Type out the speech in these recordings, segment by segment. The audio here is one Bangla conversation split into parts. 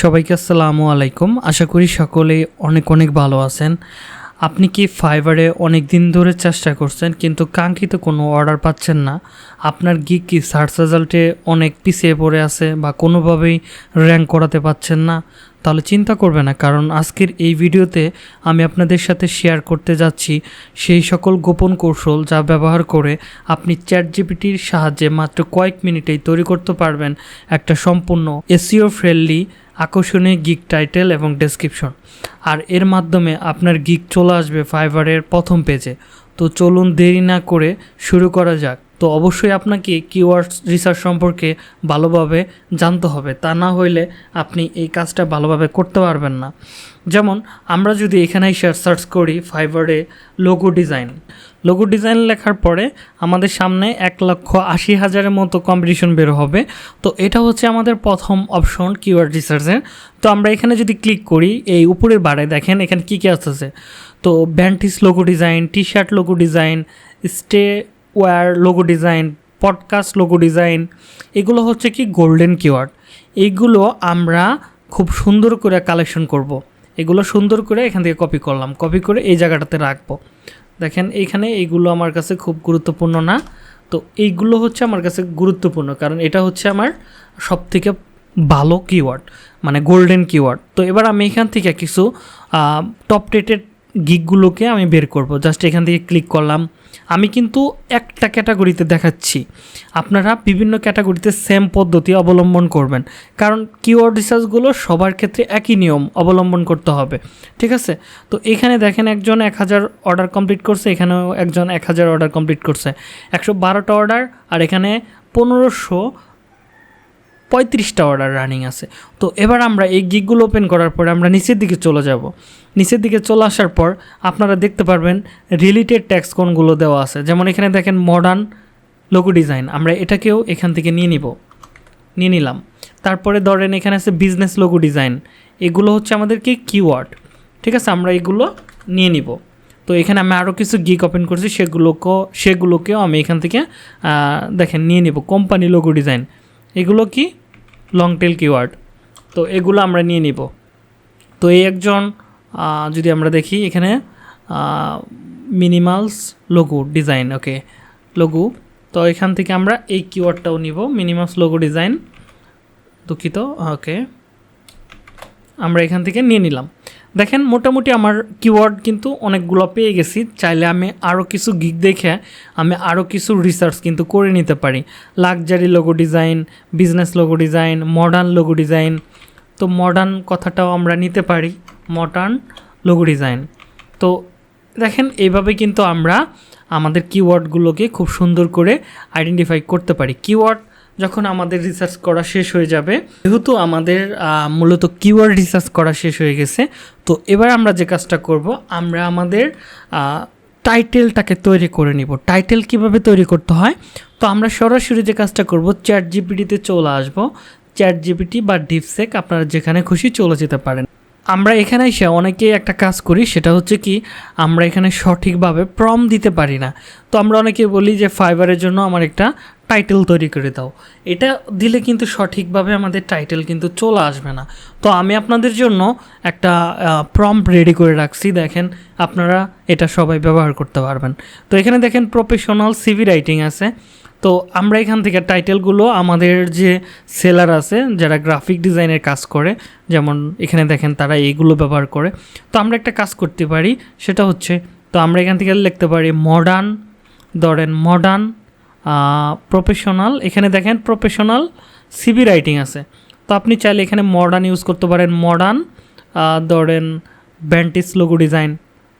সবাইকে আসসালামু আলাইকুম। আশা করি সকলেই অনেক অনেক ভালো আছেন। আপনি কি ফাইবারে অনেক দিন ধরে চেষ্টা করছেন, কিন্তু কাঙ্ক্ষিত কোনো অর্ডার পাচ্ছেন না? আপনার গিক কি সার্চ রেজাল্টে অনেক পিছিয়ে পড়ে আছে বা কোনোভাবেই র্যাঙ্ক করাতে পাচ্ছেন না? তাহলে চিন্তা করবে না, কারণ আজকের এই ভিডিওতে আমি আপনাদের সাথে শেয়ার করতে যাচ্ছি সেই সকল গোপন কৌশল যা ব্যবহার করে আপনি চ্যাট জিপিটির সাহায্যে মাত্র কয়েক মিনিটেই তৈরি করতে পারবেন একটা সম্পূর্ণ এসিও ফ্রেন্ডলি আকর্ষণীয় গিক টাইটেল এবং ডেসক্রিপশন আর এর মাধ্যমে আপনার গিক চলে আসবে ফাইবারের প্রথম পেজে তো চলুন দেরি না করে শুরু করা যাক। তো অবশ্যই আপনাকে কিওয়ার্ড রিসার্চ সম্পর্কে ভালোভাবে জানতে হবে। তা না হইলে আপনি এই কাজটা ভালোভাবে করতে পারবেন না। যেমন, আমরা যদি এখানে সার্চ করি ফাইবারে লোগো ডিজাইন লোগো ডিজাইন লেখার পরে আমাদের সামনে এক লক্ষ আশি হাজারের মতো কম্পিটিশন বের হবে। তো এটা হচ্ছে আমাদের প্রথম অপশন কিওয়ার্ড রিসার্চের তো আমরা এখানে যদি ক্লিক করি, এই উপরের বারে দেখেন এখানে কী কী আসতেছে। তো ব্যান্টিস logo design T shirt logo design stay wear logo design podcast logo design এগুলো হচ্ছে কি গোল্ডেন কিওয়ার্ড এইগুলো আমরা খুব সুন্দর করে কালেকশন করব। এগুলো সুন্দর করে এখান থেকে কপি করলাম। কপি করে এই জায়গাটাতে রাখব। দেখেন এইখানে এইগুলো আমার কাছে খুব গুরুত্বপূর্ণ না। তো এইগুলো হচ্ছে আমার কাছে গুরুত্বপূর্ণ, কারণ এটা হচ্ছে আমার সব থেকে ভালো কিওয়ার্ড মানে গোল্ডেন কিওয়ার্ড তো এবার আমি এখান থেকে কিছু টপ রেটেড গিকগুলোকে আমি বের করব। জাস্ট এখান থেকে ক্লিক করলাম। আমি কিন্তু একটা ক্যাটাগরিতে দেখাচ্ছি। আপনারা বিভিন্ন ক্যাটাগরিতে সেম পদ্ধতি অবলম্বন করবেন। কারণ কিওয়ার্ড রিসার্চগুলো সবার ক্ষেত্রে একই নিয়ম অবলম্বন করতে হবে। ঠিক আছে? তো এখানে দেখেন একজন এক হাজার অর্ডার কমপ্লিট করছে, এখানেও একজন এক হাজার অর্ডার কমপ্লিট করছে। একশো বারোটা অর্ডার আর এখানে পনেরোশো পঁয়ত্রিশটা অর্ডার রানিং আছে। তো এবার আমরা এই গিকগুলো ওপেন করার পরে আমরা নিচের দিকে চলে যাব। নিচের দিকে চলে আসার পর আপনারা দেখতে পারবেন রিলেটেড ট্যাক্স কোনগুলো দেওয়া আছে। যেমন এখানে দেখেন মডার্ন লোগো ডিজাইন আমরা এটাকেও এখান থেকে নিয়ে নিব। নিয়ে নিলাম। তারপরে ধরেন এখানে আছে বিজনেস লোগো ডিজাইন এগুলো হচ্ছে আমাদেরকে কিওয়ার্ড ঠিক আছে? আমরা এগুলো নিয়ে নিব। তো এখানে আমি আরও কিছু গিক ওপেন করছি। সেগুলোকেও সেগুলোকেও আমি এখান থেকে দেখেন নিয়ে নিব। কোম্পানি লোগো ডিজাইন এগুলো কি? লং টেল কিওয়ার্ড তো এগুলো আমরা নিয়ে নিব। তো এই একজন যদি আমরা দেখি এখানে minimalist logo design okay logo তো এখান থেকে আমরা এই কিওয়ার্ডটাও নিব মিনিমালস লোগো ডিজাইন দুঃখিত ওকে আমরা এখান থেকে নিয়ে নিলাম। দেখেন, মোটামুটি আমার কিওয়ার্ড কিন্তু অনেকগুলো পেয়ে গেছি। চাইলে আমি আরও কিছু গিক দেখে আমি আরও কিছু রিসার্চ কিন্তু করে নিতে পারি। Luxury logo design business logo design modern logo design তো মডার্ন কথাটাও আমরা নিতে পারি মডার্ন লোগো ডিজাইন তো দেখেন, এইভাবে কিন্তু আমরা আমাদের কিওয়ার্ডগুলোকে খুব সুন্দর করে আইডেন্টিফাই করতে পারি। কিওয়ার্ড যখন আমাদের রিসার্চ করা শেষ হয়ে যাবে, যেহেতু আমাদের মূলত কিওয়ার্ড রিসার্চ করা শেষ হয়ে গেছে, তো এবার আমরা যে কাজটা করব, আমরা আমাদের টাইটেলটাকে তৈরি করে নিব। টাইটেল কীভাবে তৈরি করতে হয়? তো আমরা সরাসরি যে কাজটা করব চ্যাট জিপিটিতে চলে আসব। চ্যাট জিপিটি বা ডিপসেক আপনারা যেখানে খুশি চলে যেতে পারেন। আমরা এখানে এসে অনেকেই একটা কাজ করি, সেটা হচ্ছে কি, আমরা এখানে সঠিকভাবে প্রম দিতে পারি না। তো আমরা অনেকে বলি যে ফাইবারের জন্য আমার একটা টাইটেল তৈরি করে দাও। এটা দিলে কিন্তু সঠিকভাবে আমাদের টাইটেল কিন্তু চলে আসবে না। তো আমি আপনাদের জন্য একটা প্রম রেডি করে রাখছি। দেখেন আপনারা এটা সবাই ব্যবহার করতে পারবেন। তো এখানে দেখেন প্রফেশনাল সিভি রাইটিং আছে। তো আমরা এখান থেকে টাইটেলগুলো আমাদের যে সেলার আছে, যারা গ্রাফিক ডিজাইনের কাজ করে, যেমন এখানে দেখেন তারা এইগুলো ব্যবহার করে। তো আমরা একটা কাজ করতে পারি, সেটা হচ্ছে, তো আমরা এখান থেকে লিখতে পারি মডার্ন ধরেন মডার্ন প্রফেশনাল এখানে দেখেন প্রফেশনাল সিবি রাইটিং আছে। তো আপনি চাইলে এখানে মডার্ন ইউজ করতে পারেন। মডার্ন ধরেন ব্যান্টিস লোগো ডিজাইন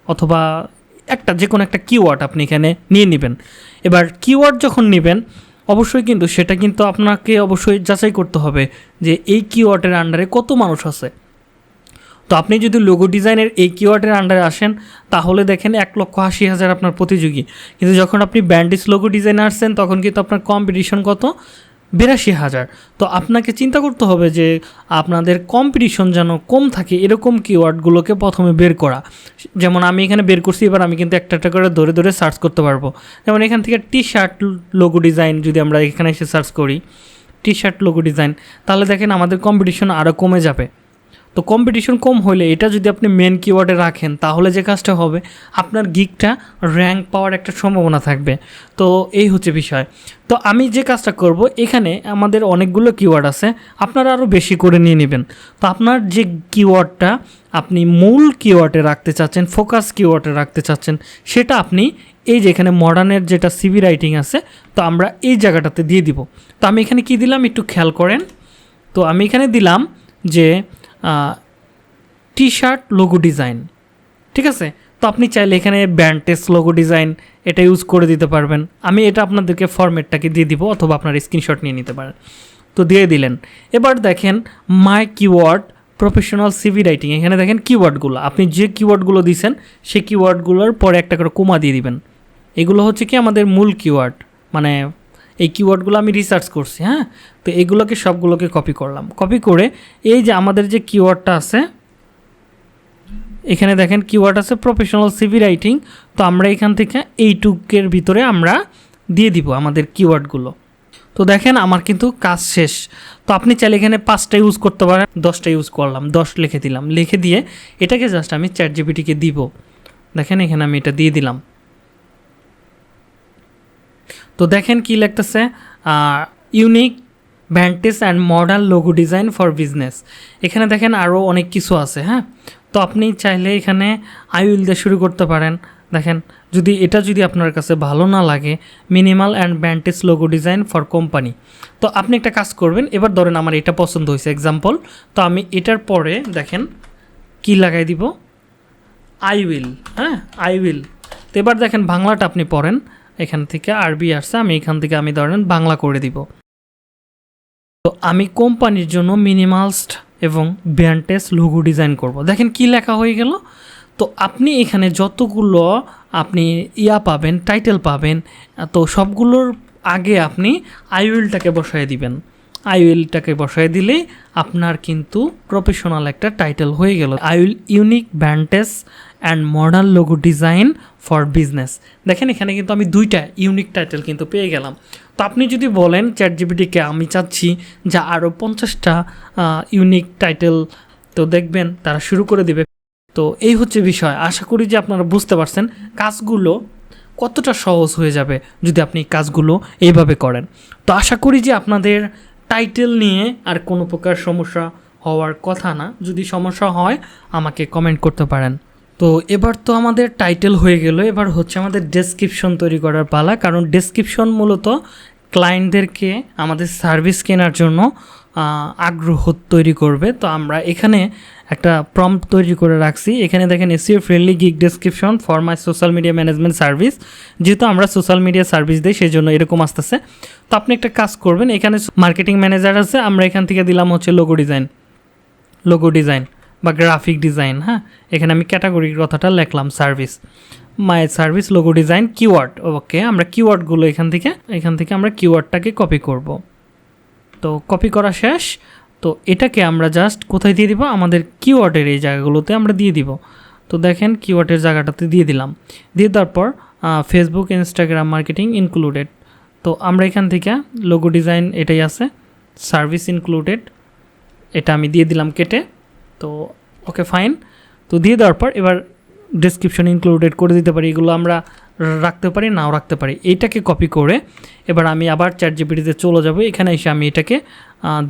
অথবা একটা যে কোনো একটা কিওয়ার্ড আপনি এখানে নিয়ে নেবেন। এবার কিওয়ার্ড যখন নেবেন, অবশ্যই কিন্তু সেটা কিন্তু আপনাকে অবশ্যই যাচাই করতে হবে যে এই কিওয়ার্ডের আন্ডারে কত মানুষ আছে। তো আপনি যদি লোগো ডিজাইনের এই কিওয়ার্ডের আন্ডারে আসেন, তাহলে দেখেন এক লক্ষ আশি হাজার আপনার প্রতিযোগী। কিন্তু যখন আপনি ব্যান্ডিস লোগো ডিজাইনে আসছেন, তখন কিন্তু আপনার কম্পিটিশন কত? বিরাশি হাজার। তো আপনাকে চিন্তা করতে হবে যে আপনাদের কম্পিটিশন যেন কম থাকে, এরকম কিওয়ার্ডগুলোকে প্রথমে বের করা। যেমন আমি এখানে বের করছি, এবার আমি কিন্তু একটা একটা করে ধরে ধরে সার্চ করতে পারব। যেমন এখান থেকে টি শার্ট লোগো ডিজাইন যদি আমরা এখানে এসে সার্চ করি টি শার্ট লোগো ডিজাইন তাহলে দেখেন আমাদের কম্পিটিশন আরও কমে যাবে। তো কম্পিটিশন কম হলে এটা যদি আপনি মেন কিওয়ার্ডে রাখেন, তাহলে যে কাজটা হবে, আপনার গিকটা র্যাঙ্ক পাওয়ার একটা সম্ভাবনা থাকবে। তো এই হচ্ছে বিষয়। তো আমি যে কাজটা করব, এখানে আমাদের অনেকগুলো কিওয়ার্ড আছে, আপনারা আরও বেশি করে নিয়ে নেবেন। তো আপনার যে কিওয়ার্ডটা আপনি মূল কিওয়ার্ডে রাখতে চাচ্ছেন ফোকাস কিওয়ার্ডে রাখতে চাচ্ছেন, সেটা আপনি এই যে এখানে মডার্নের যেটা সিভি রাইটিং আছে, তো আমরা এই জায়গাটাতে দিয়ে দিব। তো আমি এখানে কি দিলাম? একটু খেয়াল করেন। তো আমি এখানে দিলাম যে টি শার্ট লোগো ডিজাইন ঠিক আছে? তো আপনি চাইলে এখানে ব্যান্ডেস লোগো ডিজাইন এটা ইউজ করে দিতে পারবেন। আমি এটা আপনাদেরকে ফরম্যাটটাকে দিয়ে দিব অথবা আপনার স্ক্রিনশট নিয়ে নিতে পারেন। তো দিয়ে দিলেন। এবার দেখেন my keyword professional CV writing এখানে দেখেন কিওয়ার্ডগুলো আপনি যে কিওয়ার্ডগুলো দিয়েছেন সেই কিওয়ার্ডগুলোর পরে একটা করে কোমা দিয়ে দিবেন। এগুলো হচ্ছে কি আমাদের মূল কিওয়ার্ড মানে এই কিওয়ার্ডগুলো আমি রিসার্চ করছি হ্যাঁ? তো এগুলোকে সবগুলোকে কপি করলাম। কপি করে এই যে আমাদের যে কিওয়ার্ডটা আছে, এখানে দেখেন কিওয়ার্ড আছে প্রফেশনাল সিভি রাইটিং তো আমরা এখান থেকে এইটুকের ভিতরে আমরা দিয়ে দিব আমাদের কিওয়ার্ডগুলো তো দেখেন আমার কিন্তু কাজ শেষ। তো আপনি চাইলে এখানে পাঁচটা ইউজ করতে পারেন, দশটা ইউজ করলাম, দশ লিখে দিলাম। লিখে দিয়ে এটাকে জাস্ট আমি চ্যাট জিপিটিকে দিব। দেখেন এখানে আমি এটা দিয়ে দিলাম। তো দেখেন কি লাগতেছে unique vintage and modern logo design for business এখানে দেখেন আরও অনেক কিছু আছে হ্যাঁ? তো আপনি চাইলে এখানে আই উইল দিয়ে শুরু করতে পারেন। দেখেন, যদি এটা যদি আপনার কাছে ভালো না লাগে minimal and vintage logo design for company তো আপনি একটা কাজ করবেন, এবার ধরেন আমার এটা পছন্দ হয়েছে এক্সাম্পল তো আমি এটার পরে দেখেন কি লাগাই দিব? আই উইল হ্যাঁ? আই উইল তো এবার দেখেন বাংলাটা আপনি পড়েন। এখান থেকে আরবি আসছে, আমি এখান থেকে আমি ধরেন বাংলা করে দিব। তো আমি কোম্পানির জন্য মিনিমালস্ট এবং ব্যান্টেস লোগো ডিজাইন করব। দেখেন কি লেখা হয়ে গেল? তো আপনি এখানে যতগুলো আপনি ইয়া পাবেন, টাইটেল পাবেন, তো সবগুলোর আগে আপনি আইউলটাকে বসায় দিবেন। আইউইলটাকে বসায় দিলে আপনার কিন্তু প্রফেশনাল একটা টাইটেল হয়ে গেল। I will unique vintage and modern logo design for business দেখেন এখানে কিন্তু আমি দুইটা ইউনিক টাইটেল কিন্তু পেয়ে গেলাম। তো আপনি যদি বলেন চ্যাট জিবিটিকে আমি চাচ্ছি যে আরও পঞ্চাশটা ইউনিক টাইটেল তো দেখবেন তারা শুরু করে দেবে। তো এই হচ্ছে বিষয়। আশা করি যে আপনারা বুঝতে পারছেন কাজগুলো কতটা সহজ হয়ে যাবে যদি আপনি কাজগুলো এইভাবে করেন। তো আশা করি যে আপনাদের টাইটেল নিয়ে আর কোনো প্রকার সমস্যা হওয়ার কথা না। যদি সমস্যা হয়, আমাকে কমেন্ট করতে পারেন। তো এবার তো আমাদের টাইটেল হয়ে গেল। এবার হচ্ছে আমাদের ডেসক্রিপশন তৈরি করার পালা। কারণ ডেসক্রিপশন মূলত ক্লায়েন্টদেরকে আমাদের সার্ভিস কেনার জন্য আগ্রহ তৈরি করবে। তো আমরা এখানে একটা প্রম্পট তৈরি করে রাখছি। এখানে দেখেন SEO friendly gig description for my social media management service যেহেতু আমরা সোশ্যাল মিডিয়া সার্ভিস দিই সেই জন্য এরকম আসতেছে। তো আপনি একটা কাজ করবেন, এখানে মার্কেটিং ম্যানেজার আছে, আমরা এখান থেকে দিলাম হচ্ছে লোগো ডিজাইন লোগো ডিজাইন বা গ্রাফিক ডিজাইন হ্যাঁ? এখানে আমি ক্যাটাগরির কথাটা লিখলাম service my service logo design keyword okay আমরা কিওয়ার্ডগুলো এখান থেকে এখান থেকে আমরা কিওয়ার্ডটাকে কপি করব। তো কপি করা শেষ। তো এটাকে আমরা জাস্ট কোথায় দিয়ে দিব? আমাদের কিওয়ার্ডের এই জায়গাগুলোতে আমরা দিয়ে দিব। তো দেখেন কিওয়ার্ডের জায়গাটাতে দিয়ে দিলাম। দিয়ে তারপর ফেসবুক ইনস্টাগ্রাম মার্কেটিং ইনক্লুডেড তো আমরা এখান থেকে লোগো ডিজাইন এটাই আছে সার্ভিস ইনক্লুডেড এটা আমি দিয়ে দিলাম কেটে। তো ওকে ফাইন তো দিয়ে দেওয়ার পর এবার ডিসক্রিপশন ইনক্লুডেড করে দিতে পারি। এগুলো আমরা রাখতে পারি, নাও রাখতে পারি। এইটাকে কপি করে এবার আমি আবার চ্যাট জিপিটিতে চলে যাব। এখানে এসে আমি এটাকে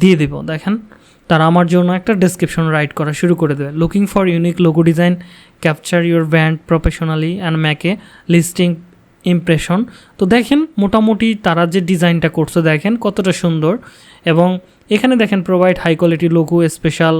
দিয়ে দেবো। দেখেন, তারা আমার জন্য একটা ডেসক্রিপশন রাইট করা শুরু করে দেবে। Looking for unique logo design capture your brand professionally and make lasting impression তো দেখেন, মোটামুটি তারা যে ডিজাইনটা করছে, দেখেন কতটা সুন্দর। এবং এখানে দেখেন provide high quality logo special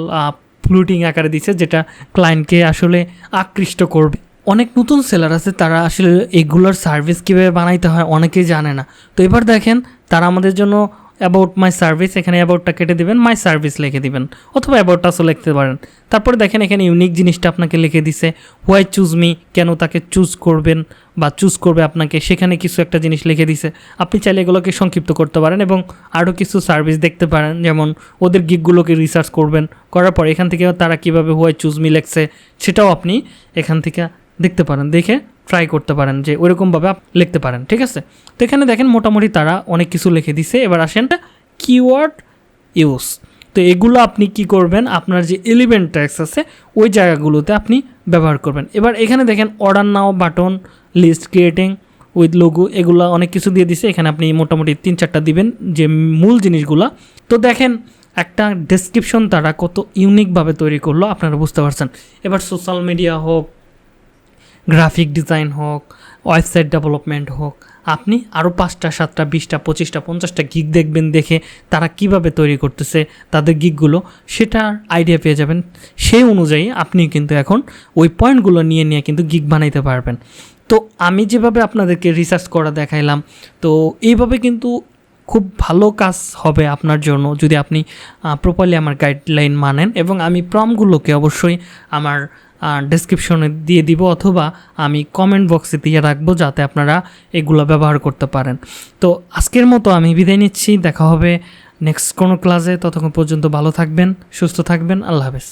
floating আকারে দিচ্ছে যেটা ক্লায়েন্টকে আসলে আকৃষ্ট করবে। অনেক নতুন সেলার আছে, তারা আসলে এগুলোর সার্ভিস কীভাবে বানাইতে হয় অনেকেই জানে না। তো এবার দেখেন, তারা আমাদের জন্য অ্যাবাউট মাই সার্ভিস এখানে অ্যাবাউটটা কেটে দিবেন মাই সার্ভিস লিখে দিবেন, অথবা অ্যাবাউটটা আসলে লিখতে পারেন। তারপরে দেখেন, এখানে ইউনিক জিনিসটা আপনাকে লিখে দিছে হোয়াই চুজ মি কেন তাকে চুজ করবেন বা চুজ করবে আপনাকে, সেখানে কিছু একটা জিনিস লিখে দিছে। আপনি চাইলে এগুলোকে সংক্ষিপ্ত করতে পারেন এবং আরও কিছু সার্ভিস দেখতে পারেন, যেমন ওদের গিকগুলোকে রিসার্চ করবেন, করার পর এখান থেকে তারা কীভাবে হোয়াই চুজ মি লেখছে, সেটাও আপনি এখান থেকে দেখতে পারেন, দেখে ট্রাই করতে পারেন যে ওইরকমভাবে লিখতে পারেন, ঠিক আছে? তো এখানে দেখেন মোটামুটি তারা অনেক কিছু লিখে দিছে। এবার আসেন কিওয়ার্ড ইউজ তো এগুলো আপনি কি করবেন? আপনার যে এলিমেন্ট ট্যাক্স আছে, ওই জায়গাগুলোতে আপনি ব্যবহার করবেন। এবার এখানে দেখেন order now button list creating with logo এগুলো অনেক কিছু দিয়ে দিছে। এখানে আপনি মোটামুটি তিন চারটা দিবেন যে মূল জিনিসগুলা। তো দেখেন একটা ডেসক্রিপশন তারা কত ইউনিকভাবে তৈরি করল, আপনারা বুঝতে পারছেন। এবার সোশ্যাল মিডিয়া হোক গ্রাফিক ডিজাইন হোক, ওয়েবসাইট ডেভেলপমেন্ট হোক, আপনি আরও পাঁচটা, সাতটা, বিশটা, পঁচিশটা, পঞ্চাশটা গিগ দেখবেন, দেখে তারা কীভাবে তৈরি করতেছে, তাদের গিগগুলো সেটার আইডিয়া পেয়ে যাবেন। সেই অনুযায়ী আপনি কিন্তু এখন ওই পয়েন্টগুলো নিয়ে নিয়ে কিন্তু গিগ বানাইতে পারবেন। তো আমি যেভাবে আপনাদেরকে রিসার্চ করা দেখাইলাম, তো এইভাবে কিন্তু খুব ভালো কাজ হবে আপনার জন্য যদি আপনি প্রপারলি আমার গাইডলাইন মানেন এবং আমি প্রমগুলোকে অবশ্যই আমার ডেসক্রিপশনে দিয়ে দিব অথবা আমি কমেন্ট বক্সে দিয়ে রাখব যাতে আপনারা এগুলো ব্যবহার করতে পারেন। তো আজকের মতো আমি বিদায় নিচ্ছি। দেখা হবে নেক্সট কোনো ক্লাসে ততক্ষণ পর্যন্ত ভালো থাকবেন, সুস্থ থাকবেন। আল্লাহ হাফেজ।